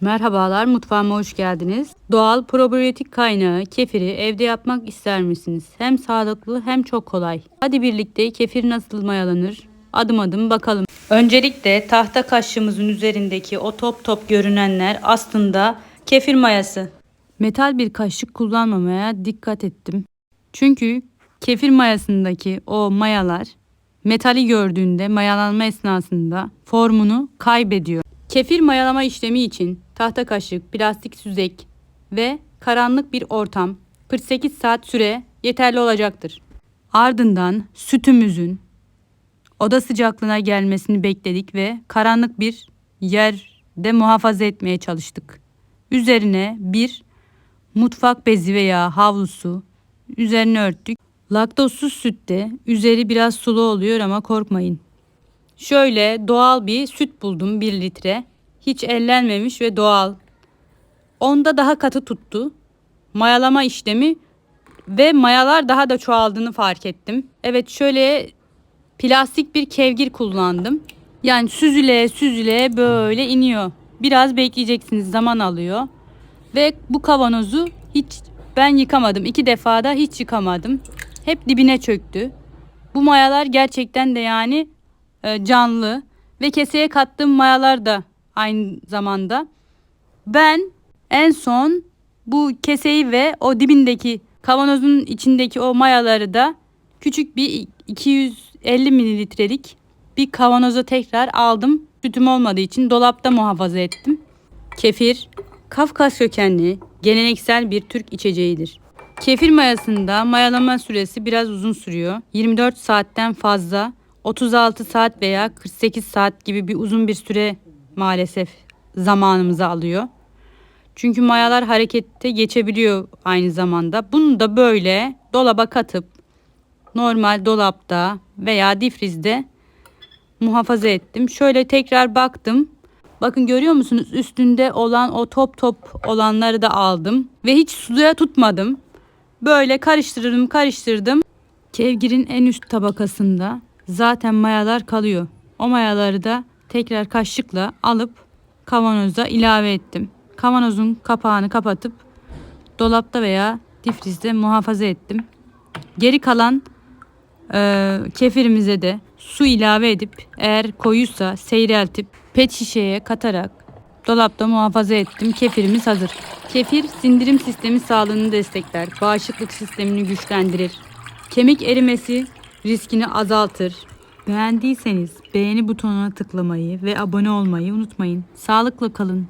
Merhabalar, mutfağıma hoş geldiniz. Doğal probiyotik kaynağı kefiri evde yapmak ister misiniz? Hem sağlıklı hem çok kolay. Hadi birlikte kefir nasıl mayalanır? Adım adım bakalım. Öncelikle tahta kaşığımızın üzerindeki o top top görünenler aslında kefir mayası. Metal bir kaşık kullanmamaya dikkat ettim. Çünkü kefir mayasındaki o mayalar metali gördüğünde mayalanma esnasında formunu kaybediyor. Kefir mayalama işlemi için tahta kaşık, plastik süzek ve karanlık bir ortam 48 saat süre yeterli olacaktır. Ardından sütümüzün oda sıcaklığına gelmesini bekledik ve karanlık bir yerde muhafaza etmeye çalıştık. Üzerine bir mutfak bezi veya havlusu üzerine örttük. Laktozsuz sütte üzeri biraz sulu oluyor ama korkmayın. Şöyle doğal bir süt buldum 1 litre. Hiç ellenmemiş ve doğal. Onda daha katı tuttu. Mayalama işlemi ve mayalar daha da çoğaldığını fark ettim. Evet şöyle plastik bir kevgir kullandım. Yani süzüle süzüle böyle iniyor. Biraz bekleyeceksiniz zaman alıyor. Ve bu kavanozu hiç ben yıkamadım. İki defada hiç yıkamadım. Hep dibine çöktü. Bu mayalar gerçekten de yani e, canlı ve keseye kattığım mayalar da aynı zamanda. Ben en son bu keseyi ve o dibindeki kavanozun içindeki o mayaları da küçük bir 250 mililitrelik bir kavanoza tekrar aldım. Sütüm olmadığı için dolapta muhafaza ettim. Kefir, Kafkas kökenli geleneksel bir Türk içeceğidir. Kefir mayasında mayalama süresi biraz uzun sürüyor. 24 saatten fazla 36 saat veya 48 saat gibi bir uzun bir süre maalesef zamanımızı alıyor. Çünkü mayalar harekette geçebiliyor aynı zamanda. Bunu da böyle dolaba katıp normal dolapta veya difrizde muhafaza ettim. Şöyle tekrar baktım. Bakın görüyor musunuz üstünde olan o top top olanları da aldım ve hiç suya tutmadım. Böyle karıştırdım karıştırdım. Kevgirin en üst tabakasında zaten mayalar kalıyor. O mayaları da tekrar kaşıkla alıp kavanoza ilave ettim. Kavanozun kapağını kapatıp dolapta veya difrizde muhafaza ettim. Geri kalan e, kefirimize de su ilave edip eğer koyuysa seyreltip pet şişeye katarak dolapta muhafaza ettim. Kefirimiz hazır. Kefir sindirim sistemi sağlığını destekler. Bağışıklık sistemini güçlendirir. Kemik erimesi riskini azaltır. Beğendiyseniz beğeni butonuna tıklamayı ve abone olmayı unutmayın. Sağlıkla kalın.